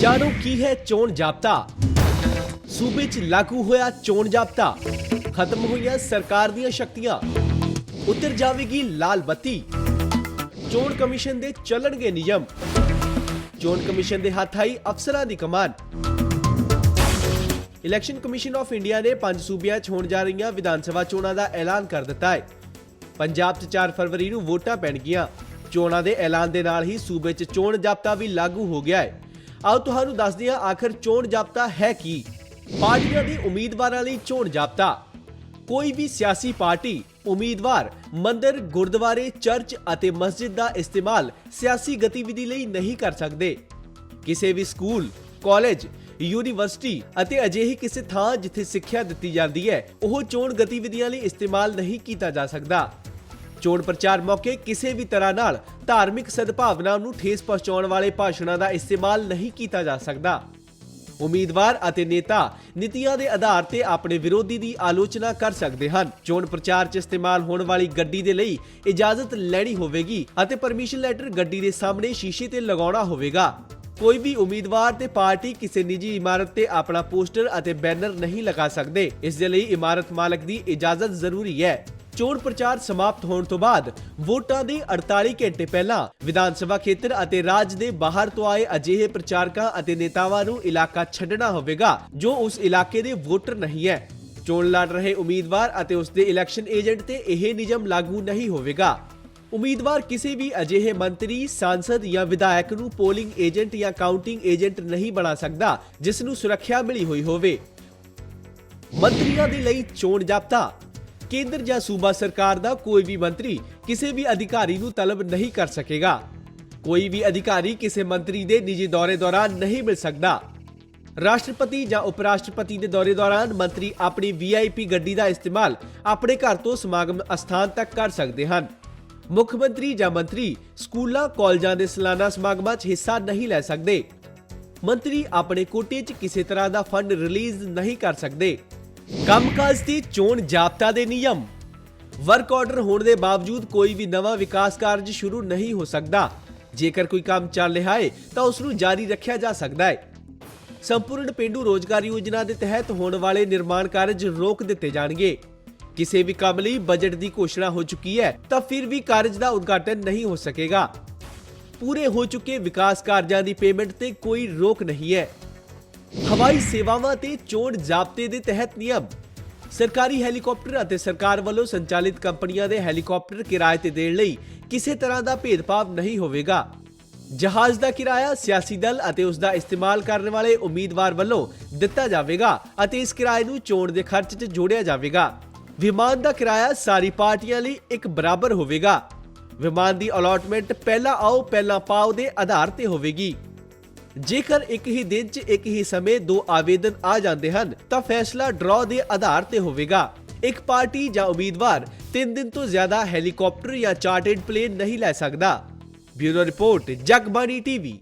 ਜਾਣੋ ਕੀ ਹੈ ਚੋਣ ਜਾਬਤਾ? ਸੂਬੇ 'ਚ ਲਾਗੂ ਹੋਇਆ ਚੋਣ ਜਾਬਤਾ, ਖਤਮ ਹੋਈਆਂ ਸਰਕਾਰ ਦੀਆਂ ਸ਼ਕਤੀਆਂ, ਉਤਰ ਜਾਵੇਗੀ ਲਾਲ ਬੱਤੀ। ਚੋਣ ਕਮਿਸ਼ਨ ਦੇ ਚੱਲਣਗੇ ਨਿਯਮ। ਚੋਣ ਕਮਿਸ਼ਨ ਦੇ ਹੱਥ ਆਈ ਅਫਸਰਾਂ ਦੀ ਕਮਾਨ। ਇਲੈਕਸ਼ਨ ਕਮਿਸ਼ਨ ਆਫ ਇੰਡੀਆ ਨੇ ਪੰਜ ਸੂਬਿਆਂ 'ਚ ਹੋਣ ਜਾ ਰਹੀਆਂ ਵਿਧਾਨ ਸਭਾ ਚੋਣਾਂ ਦਾ ਐਲਾਨ ਕਰ ਦਿੱਤਾ ਹੈ। ਪੰਜਾਬ 'ਚ 4 ਫਰਵਰੀ ਨੂੰ ਵੋਟਾਂ ਪੈਣਗੀਆਂ। ਚੋਣਾਂ ਦੇ ਐਲਾਨ ਦੇ ਨਾਲ ਹੀ ਸੂਬੇ 'ਚ ਚੋਣ ਜਾਬਤਾ ਵੀ ਲਾਗੂ ਹੋ ਗਿਆ ਹੈ। ਆਓ ਤੁਹਾਨੂੰ ਦੱਸਦੇ ਹਾਂ ਆਖਰ ਚੋਣ ਜਾਬਤਾ ਹੈ ਕੀ। ਪਾਰਟੀਆਂ ਦੇ ਉਮੀਦਵਾਰਾਂ ਲਈ ਚੋਣ ਜਾਬਤਾ। ਕੋਈ ਵੀ ਸਿਆਸੀ ਪਾਰਟੀ, ਉਮੀਦਵਾਰ, ਮੰਦਰ, ਗੁਰਦੁਆਰੇ, ਚਰਚ ਅਤੇ ਮਸਜਿਦ ਦਾ ਇਸਤੇਮਾਲ ਸਿਆਸੀ ਗਤੀਵਿਧੀ ਲਈ ਨਹੀਂ ਕਰ ਸਕਦੇ। ਕਿਸੇ ਵੀ ਸਕੂਲ, ਕਾਲਜ, ਯੂਨੀਵਰਸਿਟੀ ਅਤੇ ਅਜਿਹੀ ਕਿਸੇ ਥਾਂ ਜਿੱਥੇ ਸਿੱਖਿਆ ਦਿੱਤੀ ਜਾਂਦੀ ਹੈ, ਉਹ ਚੋਣ ਗਤੀਵਿਧੀਆਂ ਲਈ ਇਸਤੇਮਾਲ ਨਹੀਂ ਕੀਤਾ ਜਾ ਸਕਦਾ। ਚੋਣ ਪ੍ਰਚਾਰ ਮੌਕੇ ਕਿਸੇ ਵੀ ਤਰ੍ਹਾਂ ਨਾਲ ਧਾਰਮਿਕ ਸਦਭਾਵਨਾ ਨੂੰ ਠੇਸ ਪਹੁੰਚਾਉਣ ਵਾਲੇ ਭਾਸ਼ਣਾਂ ਦਾ ਇਸਤੇਮਾਲ ਨਹੀਂ ਕੀਤਾ ਜਾ ਸਕਦਾ। ਉਮੀਦਵਾਰ ਅਤੇ ਨੇਤਾ ਨੀਤੀਆਂ ਦੇ ਆਧਾਰ ਤੇ ਆਪਣੇ ਵਿਰੋਧੀ ਦੀ ਆਲੋਚਨਾ ਕਰ ਸਕਦੇ ਹਨ। ਚੋਣ ਪ੍ਰਚਾਰ 'ਚ ਇਸਤੇਮਾਲ ਹੋਣ ਵਾਲੀ ਗੱਡੀ ਦੇ ਲਈ ਇਜਾਜ਼ਤ ਲੈਣੀ ਹੋਵੇਗੀ ਅਤੇ ਪਰਮਿਸ਼ਨ ਲੈਟਰ ਗੱਡੀ ਦੇ ਸਾਹਮਣੇ ਸ਼ੀਸ਼ੇ ਤੇ ਲਗਾਉਣਾ ਹੋਵੇਗਾ। ਕੋਈ ਵੀ ਉਮੀਦਵਾਰ ਤੇ ਪਾਰਟੀ ਕਿਸੇ ਨਿੱਜੀ ਇਮਾਰਤ ਤੇ ਆਪਣਾ ਪੋਸਟਰ ਅਤੇ ਬੈਨਰ ਨਹੀਂ ਲਗਾ ਸਕਦੇ। ਇਸ ਦੇ ਲਈ ਇਮਾਰਤ ਮਾਲਕ ਦੀ ਇਜਾਜ਼ਤ ਜ਼ਰੂਰੀ ਹੈ। ਚੋਣ ਪ੍ਰਚਾਰ ਸਮਾਪਤ ਹੋਣ ਤੋਂ ਬਾਅਦ ਵੋਟਾਂ ਦੇ 48 ਘੰਟੇ ਪਹਿਲਾਂ ਵਿਧਾਨ ਸਭਾ ਖੇਤਰ ਅਤੇ ਰਾਜ ਦੇ ਬਾਹਰ ਤੋਂ ਆਏ ਅਜਿਹੇ ਪ੍ਰਚਾਰਕਾਂ ਅਤੇ ਨੇਤਾਵਾਂ ਨੂੰ ਇਲਾਕਾ ਛੱਡਣਾ ਹੋਵੇਗਾ, ਜੋ ਉਸ ਇਲਾਕੇ ਦੇ ਵੋਟਰ ਨਹੀਂ ਹੈ। ਚੋਣ ਲੜ ਰਹੇ ਉਮੀਦਵਾਰ ਅਤੇ ਉਸ ਦੇ ਇਲੈਕਸ਼ਨ ਏਜੰਟ ਤੇ ਇਹ ਨਿਯਮ ਲਾਗੂ ਨਹੀਂ ਹੋਵੇਗਾ। ਉਮੀਦਵਾਰ ਕਿਸੇ ਵੀ ਅਜਿਹੇ ਮੰਤਰੀ, ਸਾਂਸਦ ਜਾਂ ਵਿਧਾਇਕ ਨੂੰ ਪੋਲਿੰਗ ਏਜੰਟ ਜਾਂ ਕਾਊਂਟਿੰਗ ਏਜੰਟ ਨਹੀਂ ਬਣਾ ਸਕਦਾ, ਜਿਸ ਨੂੰ ਸੁਰੱਖਿਆ ਮਿਲੀ ਹੋਈ ਹੋਵੇ। ਮੰਤਰੀਆਂ ਦੇ ਲਈ ਚੋਣ ਜਾਬਤਾ ਕੇਂਦਰ ਜਾਂ ਸੂਬਾ ਸਰਕਾਰ ਦਾ ਕੋਈ ਵੀ ਮੰਤਰੀ ਕਿਸੇ ਵੀ ਅਧਿਕਾਰੀ ਨੂੰ ਤਲਬ ਨਹੀਂ ਕਰ ਸਕੇਗਾ। ਕੋਈ ਵੀ ਅਧਿਕਾਰੀ ਕਿਸੇ ਮੰਤਰੀ ਦੇ ਨਿੱਜੀ ਦੌਰੇ ਦੌਰਾਨ ਨਹੀਂ ਮਿਲ ਸਕਦਾ। ਰਾਸ਼ਟਰਪਤੀ ਜਾਂ ਉਪ ਰਾਸ਼ਟਰਪਤੀ ਦੇ ਦੌਰੇ ਦੌਰਾਨ ਮੰਤਰੀ ਆਪਣੀ ਵੀਆਈਪੀ ਗੱਡੀ ਦਾ ਇਸਤੇਮਾਲ ਆਪਣੇ ਘਰ ਤੋਂ ਸਮਾਗਮ ਅਸਥਾਨ ਤੱਕ ਕਰ ਸਕਦੇ ਹਨ। ਮੁੱਖ ਮੰਤਰੀ ਜਾਂ ਮੰਤਰੀ ਸਕੂਲਾਂ, ਕਾਲਜਾਂ ਦੇ ਸਾਲਾਨਾ ਸਮਾਗਮਾਂ 'ਚ ਹਿੱਸਾ ਨਹੀਂ ਲੈ ਸਕਦੇ। ਮੰਤਰੀ ਆਪਣੇ ਕੋਟੇ 'ਚ ਕਿਸੇ ਤਰ੍ਹਾਂ ਦਾ ਫੰਡ ਰਿਲੀਜ਼ ਨਹੀਂ ਕਰ ਸਕਦੇ। ਕੰਮਕਾਜ ਦੀ ਚੋਣ ਜਾਬਤਾ ਦੇ ਨਿਯਮ। ਵਰਕ ਆਰਡਰ ਹੋਣ ਦੇ ਬਾਵਜੂਦ ਕੋਈ ਵੀ ਨਵਾਂ ਵਿਕਾਸ ਕਾਰਜ ਸ਼ੁਰੂ ਨਹੀਂ ਹੋ ਸਕਦਾ। ਜੇਕਰ ਕੋਈ ਕੰਮ ਚੱਲ ਰਿਹਾ ਹੈ, ਤਾਂ ਉਸ ਨੂੰ ਜਾਰੀ ਰੱਖਿਆ ਜਾ ਸਕਦਾ ਹੈ। ਸੰਪੂਰਨ ਪਿੰਡੂ ਰੋਜ਼ਗਾਰ ਯੋਜਨਾ ਦੇ ਤਹਿਤ ਹੋਣ ਵਾਲੇ ਨਿਰਮਾਣ ਕਾਰਜ ਰੋਕ ਦਿੱਤੇ ਜਾਣਗੇ। ਕਿਸੇ ਵੀ ਕੰਮ ਲਈ ਬਜਟ ਦੀ ਘੋਸ਼ਣਾ ਹੋ ਚੁੱਕੀ ਹੈ, ਤਾਂ ਫਿਰ ਵੀ ਕਾਰਜ ਦਾ ਉਦਘਾਟਨ ਨਹੀਂ ਹੋ ਸਕੇਗਾ। ਪੂਰੇ ਹੋ ਚੁੱਕੇ ਵਿਕਾਸ ਕਾਰਜਾਂ ਦੀ ਪੇਮੈਂਟ ਤੇ ਕੋਈ ਰੋਕ ਨਹੀਂ ਹੈ। ਹਵਾਈ ਸੇਵਾਵਾਂ ਤੇ ਚੋਣ ਜ਼ਾਬਤੇ ਦੇ ਤਹਿਤ ਨਿਯਮ। ਸਰਕਾਰੀ ਹੈਲੀਕਾਪਟਰ ਅਤੇ ਸਰਕਾਰ ਵੱਲੋਂ ਸੰਚਾਲਿਤ ਕੰਪਨੀਆਂ ਦੇ ਹੈਲੀਕਾਪਟਰ ਕਿਰਾਏ ਤੇ ਦੇਣ ਲਈ ਕਿਸੇ ਤਰ੍ਹਾਂ ਦਾ ਭੇਦਭਾਵ ਨਹੀਂ ਹੋਵੇਗਾ। ਜਹਾਜ਼ ਦਾ ਕਿਰਾਇਆ ਸਿਆਸੀ ਦਲ ਅਤੇ ਉਸ ਦਾ ਇਸਤੇਮਾਲ ਕਰਨ ਵਾਲੇ ਉਮੀਦਵਾਰ ਵੱਲੋਂ ਦਿੱਤਾ ਜਾਵੇਗਾ ਅਤੇ ਇਸ ਕਿਰਾਏ ਨੂੰ ਚੋਣ ਦੇ ਖਰਚ 'ਚ ਜੋੜਿਆ ਜਾਵੇਗਾ। ਵਿਮਾਨ ਦਾ ਕਿਰਾਇਆ ਸਾਰੀ ਪਾਰਟੀਆਂ ਲਈ ਇੱਕ ਬਰਾਬਰ ਹੋਵੇਗਾ। ਵਿਮਾਨ ਦੀ ਅਲਾਟਮੈਂਟ ਪਹਿਲਾ ਆਓ, ਪਹਿਲਾ ਪਾਓ ਦੇ ਆਧਾਰ ਤੇ ਹੋਵੇਗੀ। ਜੇਕਰ ਇੱਕ ਹੀ ਦਿਨ 'ਚ ਇੱਕ ਹੀ ਸਮੇਂ ਦੋ ਆਵੇਦਨ ਆ ਜਾਂਦੇ ਹਨ, ਤਾਂ ਫੈਸਲਾ ਡਰਾ ਦੇ ਆਧਾਰ ਤੇ ਹੋਵੇਗਾ। ਇੱਕ ਪਾਰਟੀ ਜਾਂ ਉਮੀਦਵਾਰ 3 ਦਿਨ ਤੋਂ ਜ਼ਿਆਦਾ ਹੈਲੀਕਾਪਟਰ ਜਾਂ ਚਾਰਟਰਡ ਪਲੇਨ ਨਹੀਂ ਲੈ ਸਕਦਾ। Bureau report, Jagbani TV.